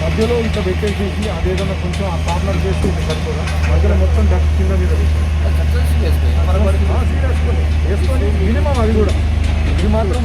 మధ్యలో ఇట్లా పెట్టేసేసి అదేదన్నా కొంచెం ఆ కార్నర్ చేసి మధ్యలో మొత్తం డస్ట్ కింద మీద వేసుకోండి మినిమం అది కూడా. ఇది మాత్రం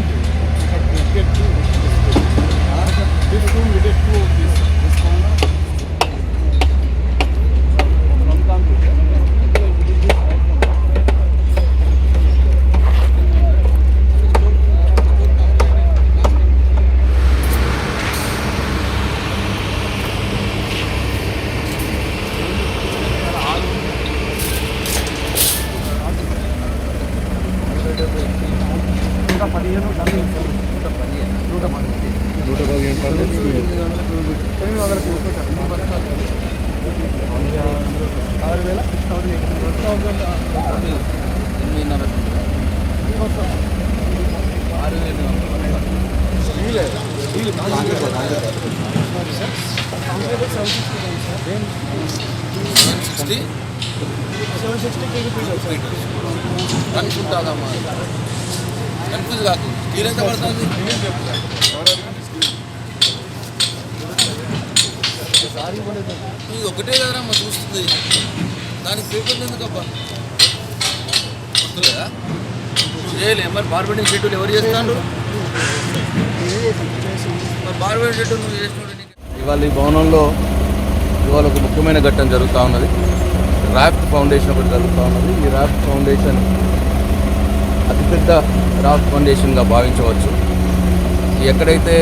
ఇంకా పదిహేను నూట పదిహేను నూట పదిహేను నూట పదిహేను తొమ్మిది వందల ఆరు వేల సిక్స్టీ అనుకుంటాదమ్మా కన్ఫ్యూజ్ కాకు స్టీల్ ఎంత పడుతుంది ఇది ఒకటే కదమ్మా చూస్తుంది. దానికి పేపర్లు ఎందుకబ్బా? వస్తలేదా చేయలే మరి బార్బెటింగ్ షెడ్యూల్ ఎవరు చేస్తాను మరి బార్బెటింగ్ షెడ్యూల్ నువ్వు చేసినోడు ఇవాళ ఈ భవనంలో ఇవాళ ఒక ముఖ్యమైన ఘట్టం జరుగుతూ ఉన్నది. ర్యాప్ ఫౌండేషన్ ఒకటి జరుగుతూ ఉన్నది. ఈ ర్యాప్ ఫౌండేషన్ అతిపెద్ద ర్యాప్ ఫౌండేషన్గా భావించవచ్చు. ఎక్కడైతే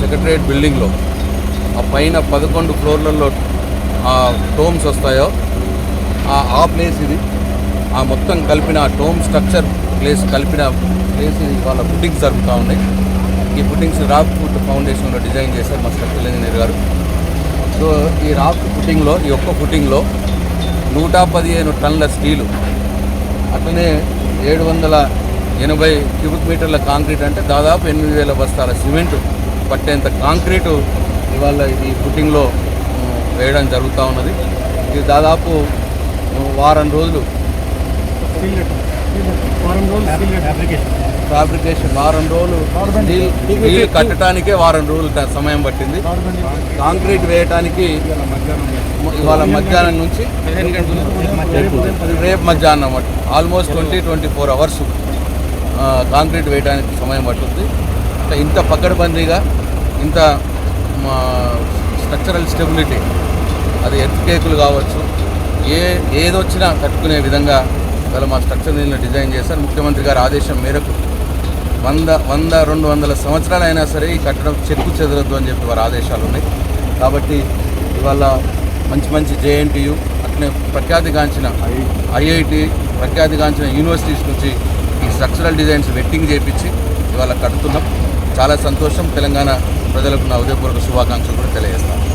సెక్రటరియట్ బిల్డింగ్లో ఆ పైన పదకొండు ఫ్లోర్లలో ఆ టోమ్స్ వస్తాయో ఆ ఆ ప్లేస్ ఇది. ఆ మొత్తం కలిపిన ఆ టోమ్ స్ట్రక్చర్ ప్లేస్ కలిపిన ప్లేస్ ఇది వాళ్ళ ఫుడ్డింగ్స్ జరుగుతూ ఉన్నాయి. ఈ ఫుడ్డింగ్స్ రాక్ ఫుడ్ ఫౌండేషన్లో డిజైన్ చేశారు మా స్ట్రక్చర్ ఇంజనీర్ గారు. సో ఈ రాక్ ఫుట్టింగ్లో ఈ ఒక్క ఫుట్టింగ్లో నూట పదిహేను టన్నుల స్టీలు అట్లనే ఏడు వందల ఎనభై క్యూబిక్ మీటర్ల కాంక్రీట్ అంటే దాదాపు ఎనిమిది వేల బస్తాల సిమెంట్ పట్టేంత కాంక్రీటు ఇవాళ ఈ పుట్టింగ్లో వేయడం జరుగుతూ ఉన్నది. ఇది దాదాపు వారం రోజులు వారం రోజులు. ఫ్యాబ్రికేషన్ వారం రోజులు స్టీల్ కట్టడానికే వారం రోజులు సమయం పట్టింది. కాంక్రీట్ వేయటానికి ఇవాళ మధ్యాహ్నం నుంచి రేపు మధ్యాహ్నం almost twenty twenty four hours concrete వేయడానికి సమయం పట్టుద్ది ఇంత పక్కడబందీగా ఇంత మా స్ట్రక్చరల్ స్టెబిలిటీ అది ఎర్త్ కేకులు కావచ్చు ఏ ఏదొచ్చినా తట్టుకునే విధంగా ఇవాళ మా స్ట్రక్చర్ దీనిలో డిజైన్ చేశారు. ముఖ్యమంత్రి గారి ఆదేశం మేరకు వంద వంద రెండు వందల సంవత్సరాలైనా సరే ఈ కట్టడం చెక్కు చెదరద్దు అని చెప్పి వారి ఆదేశాలు ఉన్నాయి. కాబట్టి ఇవాళ మంచి మంచి జేఎన్టీయు అట్లనే ప్రఖ్యాతిగాంచిన ఐఐటి ప్రఖ్యాతిగాంచిన యూనివర్సిటీస్ నుంచి ఈ స్ట్రక్చరల్ డిజైన్స్ వెట్టింగ్ చేపించి ఇవాళ కడుతున్నాం. చాలా సంతోషం. తెలంగాణ ప్రజలకు నా ఉదయపూర్వక శుభాకాంక్షలు కూడా తెలియజేస్తాను.